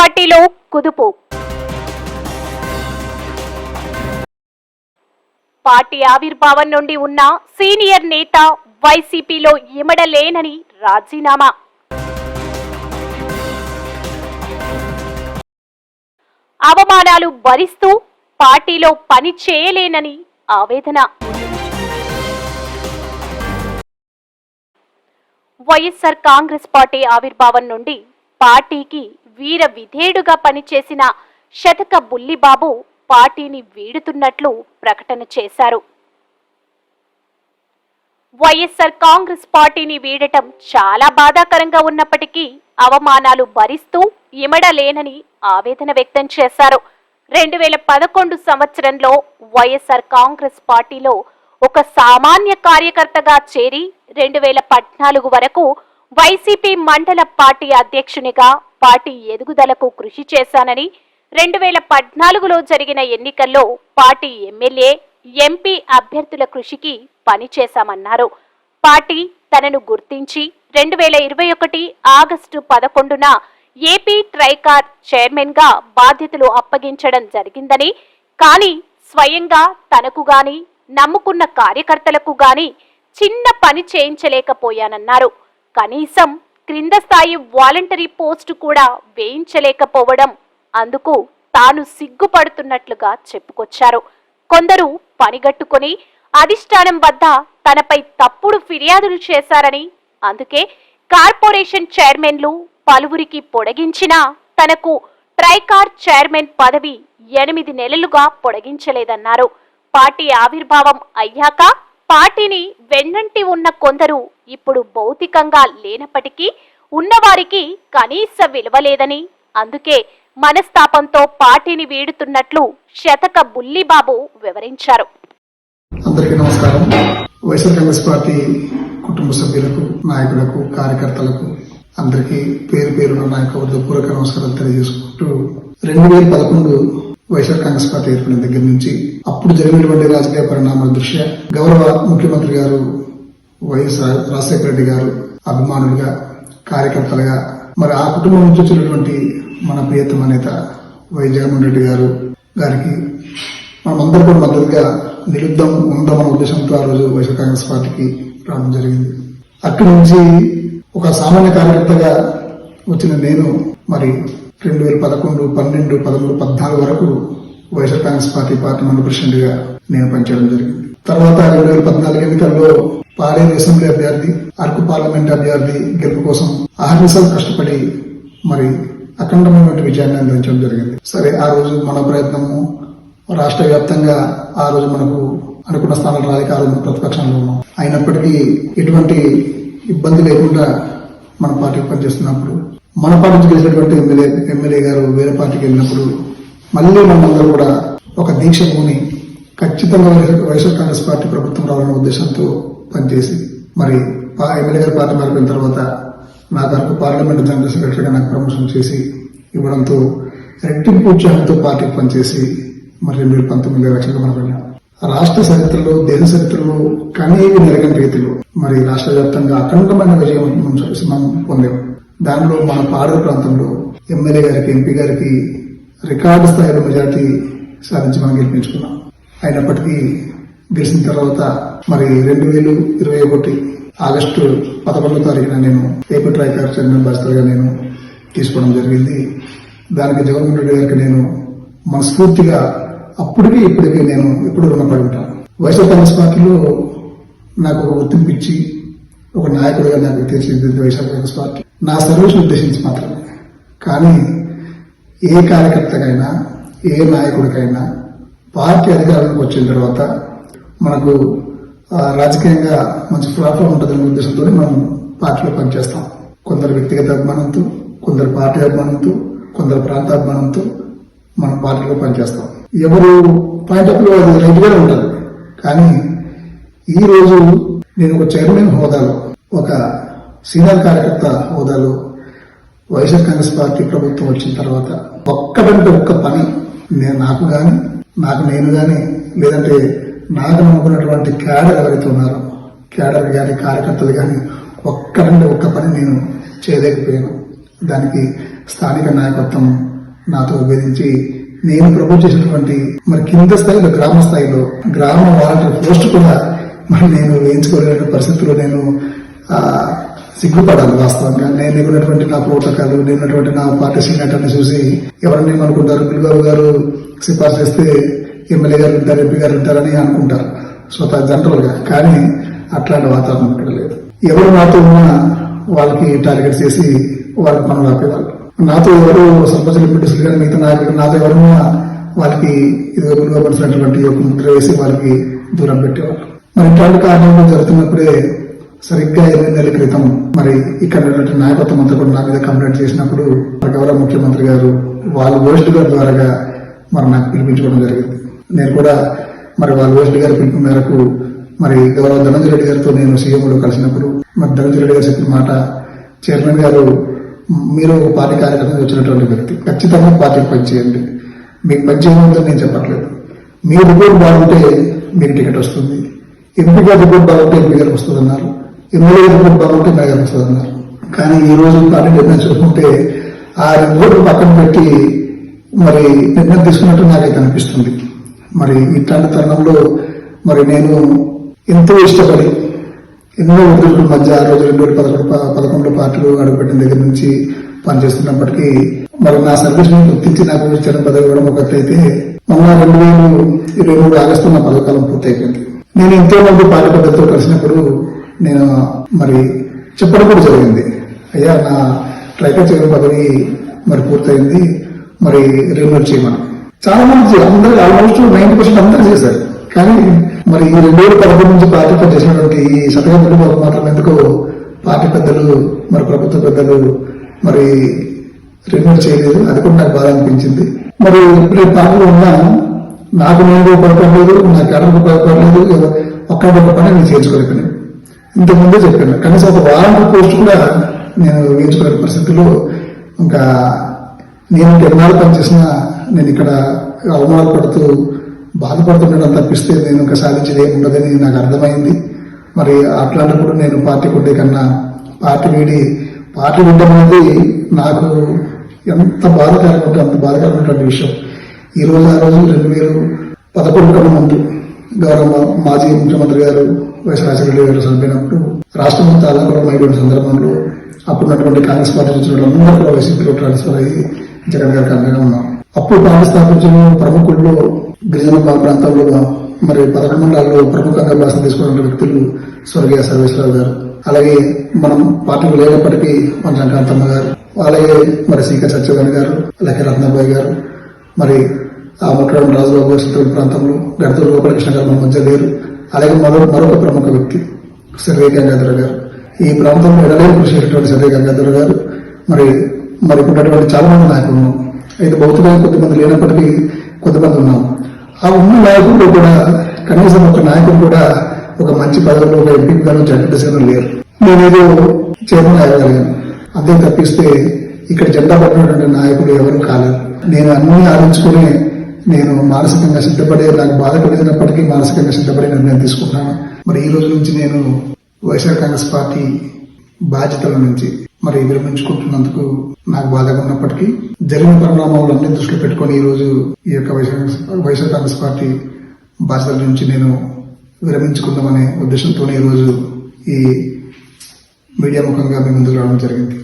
పార్టీలో కుదుపు. పార్టీ ఆవిర్భావం నుండి ఉన్న సీనియర్ నేత వైసీపీలో ఇమడలేనని రాజీనామా. అవమానాలు భరిస్తూ పార్టీలో పని చేయలేనని ఆవేదన. వైఎస్ఆర్ కాంగ్రెస్ పార్టీ ఆవిర్భావం నుండి పార్టీకి వీర విధేయుడుగా పనిచేసిన శతక బుల్లిబాబు పార్టీని వీడుతున్నట్లు ప్రకటన చేశారు. వైఎస్ఆర్ కాంగ్రెస్ పార్టీని వీడటం చాలా బాధాకరంగా ఉన్నప్పటికీ అవమానాలు భరిస్తూ ఇమడలేనని ఆవేదన వ్యక్తం చేశారు. రెండు వేల పదకొండు సంవత్సరంలో వైఎస్ఆర్ కాంగ్రెస్ పార్టీలో ఒక సామాన్య కార్యకర్తగా చేరి రెండు వేల పద్నాలుగు వరకు వైసీపీ మండల పార్టీ అధ్యక్షునిగా పార్టీ ఎదుగుదలకు కృషి చేశానని రెండు వేల పద్నాలుగులో జరిగిన ఎన్నికల్లో పార్టీ ఎమ్మెల్యే ఎంపీ అభ్యర్థుల కృషికి పనిచేశామన్నారు పార్టీ తనను గుర్తించి రెండు వేల ఇరవై ఒకటి ఆగస్టు పదకొండున ఏపీ ట్రైకార్ చైర్మన్గా బాధ్యతలు అప్పగించడం జరిగిందని కానీ స్వయంగా తనకు గాని నమ్ముకున్న కార్యకర్తలకు గాని చిన్న పని చేయించలేకపోయానన్నారు. కనీసం క్రింద స్థాయి వాలంటరీ పోస్టు కూడా వేయించలేకపోవడం అందుకు తాను సిగ్గుపడుతున్నట్లుగా చెప్పుకొచ్చారు. కొందరు పనిగట్టుకుని అధిష్టానం వద్ద తనపై తప్పుడు ఫిర్యాదులు చేశారని అందుకే కార్పొరేషన్ చైర్మన్లు పలువురికి పొడిగించినా తనకు ట్రైకార్ చైర్మన్ పదవి ఎనిమిది నెలలుగా పొడిగించలేదన్నారు. పార్టీ ఆవిర్భావం అయ్యాక పార్టీని వెన్నంటి ఉన్న కొందరు ఇప్పుడు భౌతికంగా లేనప్పటికీ ఉన్నవారికి కనీస విలువ లేదని. అందుకే మనస్తాపంతో పార్టీని వీడుతున్నట్లు శతక బుల్లిబాబు వివరించారు. అందరికీ నమస్కారం. వైఎస్ఆర్ కాంగ్రెస్ పార్టీ కుటుంబ సభ్యులకు నాయకులకు కార్యకర్తలకు అందరికీ పేరు పేరున నా యొక్క నమస్కారాలు తెలియజేసుకుంటూ రెండు వేల పదకొండు వైఎస్ఆర్ కాంగ్రెస్ పార్టీ ఏర్పడిన దగ్గర నుంచి అప్పుడు జరిగినటువంటి రాజకీయ పరిణామాల దృష్ట్యా గౌరవ ముఖ్యమంత్రి గారు వైఎస్ రాజశేఖర రెడ్డి గారు అభిమానులుగా కార్యకర్తలుగా మరి ఆ కుటుంబం నుంచి వచ్చినటువంటి మన ప్రియతమ నేత వై జగన్మోహన్ రెడ్డి గారు గారికి మనమందరం కూడా మద్దతుగా నిలుద్దాం ఉందామన్న ఉద్దేశంతో ఆ రోజు వైఎస్ఆర్ కాంగ్రెస్ పార్టీకి రావడం జరిగింది. అక్కడి నుంచి ఒక సామాన్య కార్యకర్తగా వచ్చిన నేను మరి రెండు వేల పదకొండు పన్నెండు పదమూడు పద్నాలుగు వరకు వైఎస్ఆర్ కాంగ్రెస్ పార్టీ పార్టీ మండల ప్రెసిడెంట్గా నేను పనిచేయడం జరిగింది. తర్వాత రెండు వేల పద్నాలుగు ఎన్నికల్లో పాడేరు అసెంబ్లీ అభ్యర్థి అరకు పార్లమెంట్ అభ్యర్థి గెలుపు కోసం అహర్నిశలు కష్టపడి మరి అఖండమైనటువంటి విజయాన్ని అందించడం జరిగింది. సరే ఆ రోజు మన ప్రయత్నము రాష్ట్ర వ్యాప్తంగా ఆ రోజు మనకు అనుకున్న స్థానాలు రాలేక ఆ ప్రతిపక్షంలో ఉన్నాం. అయినప్పటికీ ఎటువంటి ఇబ్బంది లేకుండా మన పార్టీకి పనిచేస్తున్నప్పుడు మన పార్టీ నుంచి గెలిచినటువంటి ఎమ్మెల్యే ఎమ్మెల్యే గారు వేరే పార్టీకి వెళ్ళినప్పుడు మళ్ళీ మనందరూ కూడా ఒక దీక్ష భూమి ఖచ్చితంగా వైఎస్ఆర్ కాంగ్రెస్ పార్టీ ప్రభుత్వం రావాలనే ఉద్దేశంతో పనిచేసి మరి ఎమ్మెల్యే గారు పార్టీ మారిపోయిన తర్వాత నా తరపు పార్లమెంట్ జనరల్ సెక్రటరీగా నాకు ప్రమోషన్ చేసి ఇవ్వడంతో రెట్టింపు ఉత్సాహంతో పార్టీకి పనిచేసి మరి రెండు వేల పంతొమ్మిది ఎలక్షన్లో మనం వెళ్ళాం రాష్ట్ర చరిత్రలో దేశ చరిత్రలో కనీవి నెరగని రీతిలో మరి రాష్ట్ర వ్యాప్తంగా అఖండమైన విజయం మనం పొందాం. దానిలో మన పాడేరు ప్రాంతంలో ఎమ్మెల్యే గారికి ఎంపీ గారికి రికార్డు స్థాయిలో మెజార్టీ సాధించి మనం గెలిపించుకున్నాం. అయినప్పటికీ గెలిచిన తర్వాత మరి రెండు వేలు ఇరవై ఒకటి ఆగస్టు పదకొండో తారీఖున నేను ఏపీ ట్రైకార్ చైర్మన్ బాధ్యతగా నేను తీసుకోవడం జరిగింది. దానికి జగన్మోహన్ రెడ్డి గారికి నేను మనస్ఫూర్తిగా అప్పటికి ఇప్పటికీ నేను ఎప్పుడు రుణపడి ఉంటాను వైఎస్ఆర్ కాంగ్రెస్ పార్టీలో నాకు ఒక గుర్తింపు ఇచ్చి ఒక నాయకుడిగా నాకు తీర్చిదిద్దింది వైఎస్ఆర్ కాంగ్రెస్ పార్టీ. నా సర్వీస్ ఉద్దేశించి మాత్రమే. కానీ ఏ కార్యకర్తకైనా ఏ నాయకుడికైనా పార్టీ అధికారంలోకి వచ్చిన తర్వాత మనకు రాజకీయంగా మంచి ప్లాట్ఫామ్ ఉంటుందనే ఉద్దేశంతో మనం పార్టీలో పనిచేస్తాం. కొందరు వ్యక్తిగత అభిమానంతో కొందరు పార్టీ అభిమానంతో కొందరు ప్రాంత అభిమానంతో మనం పార్టీలో పనిచేస్తాం. ఎవరు పాయింట్ ఆఫ్ వ్యూ అది రైట్గానే ఉంటుంది కానీ ఈ రోజు నేను ఒక చైర్మన్ హోదాలో ఒక సీనియర్ కార్యకర్త హోదాలో వైఎస్ఆర్ కాంగ్రెస్ పార్టీ ప్రభుత్వం వచ్చిన తర్వాత ఒక్కటంటే ఒక్క పని నేను నాకు కానీ నాకు నేను కానీ లేదంటే నాకు నమ్ముకున్నటువంటి క్యాడర్ ఎవరైతే ఉన్నారో క్యాడర్ కానీ కార్యకర్తలు కానీ ఒక్కటంటే ఒక్క పని నేను చేయలేకపోయాను. దానికి స్థానిక నాయకత్వం నాతో విభేదించి నేను ప్రమోట్ చేసినటువంటి మరి కింద స్థాయిలో గ్రామ స్థాయిలో గ్రామ వాలంటీర్ పోస్ట్ కూడా మరి నేను వేయించుకోలేని పరిస్థితుల్లో నేను సిగ్గుపడాలి వాస్తవంగా. నేను ఉన్నటువంటి నా ప్రోటోకాల్ నేనున్నటువంటి నా పార్టీ సీనియర్ని చూసి ఎవరిని ఏమనుకుంటారు గురుగారు గారు సిఫార్సు చేస్తే ఎమ్మెల్యే గారు ఉంటారు ఎంపీ గారు ఉంటారని అనుకుంటారు. సో జనరల్గా. కానీ అట్లాంటి వాతావరణం ఇక్కడ లేదు. ఎవరు నాతో ఉన్నా వాళ్ళకి టార్గెట్ చేసి వాళ్ళకి పనులు ఆపేవాళ్ళు. నాతో ఎవరు సర్పంచ్ ఎంపీటీసీలు కానీ మిగతా నాయకులు నాతో ఎవరున్నా వాళ్ళకి ఇది పడినటువంటి ఒక ముద్ర వేసి వాళ్ళకి దూరం పెట్టేవాళ్ళు. మరి ఇట్లాంటి కారణంలో జరుగుతున్నప్పుడే సరిగ్గా ఎనిమిది నెలల క్రితం మరి ఇక్కడ ఉన్నటువంటి నాయకత్వం అంతా కూడా నా మీద కంప్లైంట్ చేసినప్పుడు గౌరవ ముఖ్యమంత్రి గారు వాళ్ళ ఓస్ట్ గారి ద్వారా మరి నాకు పిలిపించుకోవడం జరిగింది. నేను కూడా మరి వాళ్ళ ఓస్ట్ గారి పిలుపు మేరకు మరి గౌరవ ధనంజయ రెడ్డి గారితో నేను సీఎంలో కలిసినప్పుడు మరి ధనంజయ రెడ్డి గారు చెప్పిన మాట చైర్మన్ గారు మీరు ఒక పార్టీ కార్యక్రమం వచ్చినటువంటి వ్యక్తి ఖచ్చితంగా పార్టీకి పనిచేయండి మీకు పనిచేయమంటే నేను చెప్పట్లేదు. మీ రిపోర్ట్ బాగుంటే మీకు టికెట్ వస్తుంది. ఎంపీ రిపోర్ట్ బాగుంటే ఎంపీ గారికి వస్తుంది అన్నారు ఎమ్మెల్యే రిపోర్ట్ బాగుంటే మేయర్కి వస్తుంది అన్నారు కానీ ఈ రోజు పార్టీ నిర్ణయం చూసుకుంటే ఆ రిపోర్ట్ పక్కన పెట్టి మరి నిర్ణయం తీసుకున్నట్టు నాకైతే అనిపిస్తుంది. మరి ఇట్లాంటి తరుణంలో మరి నేను ఎంతో ఇష్టపడి ఎన్నో ఒత్తిడుల మధ్య ఆ రోజు రెండు వేల పదకొండు పదకొండు పార్టీలు అడుగుపెట్టిన దగ్గర నుంచి పనిచేస్తున్నప్పటికీ మరి నా సర్వీస్ గుర్తించి నాకు ఇచ్చిన పదవి ఇవ్వడం ఒకటైతే మొన్న రెండు వేలు ఇరవై మూడు ఆగస్టు నా పదకాలం పూర్తయిపోయింది. నేను ఎంతో మంది పార్టీ కలిసినప్పుడు నేను మరి చెప్పడం కూడా జరిగింది. అయ్యా నా ట్రైకర్ చేయడం పదవి మరి పూర్తయింది. మరి రెన్యూట్ చేయమని. చాలా మంది అందరూ ఆల్మోస్ట్ నైన్టీ పర్సెంట్ అందరూ చేశారు. కానీ మరి ఈ రెండు వేల పదకొండు నుంచి పార్టీ పని చేసినటువంటి ఈ శతకంతులు మాత్రం ఎందుకో పార్టీ పెద్దలు మరి ప్రభుత్వ పెద్దలు మరి రెన్యూ చేయలేదు. అది కూడా నాకు బాధ అనిపించింది. మరి ఇప్పుడు పార్టీలో ఉన్నా నాకు నేను ఉపయోగపడలేదు నా కేడర్కి ఉపయోగపడలేదు ఒక్కడొక్క పని నేను చేర్చుకోలేకపోయాను ఇంతకుముందే చెప్పాను. కనీసం ఒక వారం పోస్ట్ కూడా నేను వేయించుకోలేని పరిస్థితుల్లో ఇంకా నేను ఎన్నాళ్ళు పనిచేసినా నేను ఇక్కడ అవమానపడుతూ పడుతూ బాధపడుతుండడం తప్పిస్తే నేను ఇంకా సాధించేది ఉండదని నాకు అర్థమైంది. మరి అట్లాంటప్పుడు నేను పార్టీ కొట్టే కన్నా పార్టీ వీడి పార్టీ ఉండడం అనేది నాకు ఎంత బాధకరంగా ఉంటే అంత బాధకరమైనటువంటి విషయం. ఈ రోజు ఆ రోజు రెండు వేలు పదకొండు కన్నా ముందు గౌరవ మాజీ ముఖ్యమంత్రి గారు వైఎస్ రాజశేఖర గారు చనిపోయినప్పుడు రాష్ట్రం మొత్తం అల్లకూలం అయిపోయిన సందర్భంలో అప్పుడున్నటువంటి కాంగ్రెస్ పార్టీ నుంచి అందరూ వైసీపీలో ట్రాన్స్ఫర్ అయ్యి జగన్ గారికి అండగా ఉన్నాం అప్పుడు పార్టీ ప్రముఖుల్లో గిరిజన ప్రాంతాల్లో ప్రాంతంలో మరి పదకొండు మండలాల్లో ప్రముఖంగా భాష తీసుకున్న వ్యక్తులు స్వర్గీయ సర్వేశ్వరరావు గారు. అలాగే మనం పార్టీలు లేనప్పటికీ మన శంకరాంతమ్మ గారు అలాగే మరి సీక సత్యవాణి గారు అలాగే రత్నబాయి గారు మరి ఆ ముఖ్యమంత్రి రాజుబాబు గారు చిత్తూరు ప్రాంతంలో గడతూరు గోపాలకృష్ణ గారు మన మధ్య లేరు. అలాగే మరో మరొక ప్రముఖ వ్యక్తి సర్వే గంగాధర గారు. ఈ ప్రాంతంలో ఎడలేని కృషి చేసినటువంటి సర్వే గంగాధర గారు మరి మరి ఉన్నటువంటి చాలా మంది నాయకులు ఉన్నాం అయితే భౌతికంగా కొంతమంది లేనప్పటికీ కొంతమంది ఉన్నాం. ఆ ఉన్న నాయకుల్లో కూడా కనీసం ఒక నాయకుడు కూడా ఒక మంచి పదవిలో ఒక ఎంపీ గాను జడ్పీసీగా లేరు. నేనేదో చైర్మన్ అయ్యగలిగాను అంతే తప్పిస్తే ఇక్కడ జెండా పట్టినటువంటి నాయకులు ఎవరు కాలేదు నేను అన్నీ ఆలోచించుకుని నేను మానసికంగా సిద్ధపడే నాకు బాధ కలిగినప్పటికీ మానసికంగా సిద్ధపడే నిర్ణయం తీసుకున్నాను మరి ఈ రోజు నుంచి నేను వైఎస్ఆర్ కాంగ్రెస్ పార్టీ బాధ్యతల నుంచి మరి విరమించుకుంటున్నందుకు నాకు బాధగా ఉన్నప్పటికీ జరిగిన పరిణామాలన్నీ దృష్టిలో పెట్టుకొని ఈ రోజు ఈ యొక్క వైఎస్ఆర్ వైఎస్ఆర్ కాంగ్రెస్ పార్టీ బాధ్యతల నుంచి నేను విరమించుకుందామనే ఉద్దేశంతోనే ఈ రోజు ఈ మీడియా ముఖంగా మీ ముందుకు రావడం జరిగింది.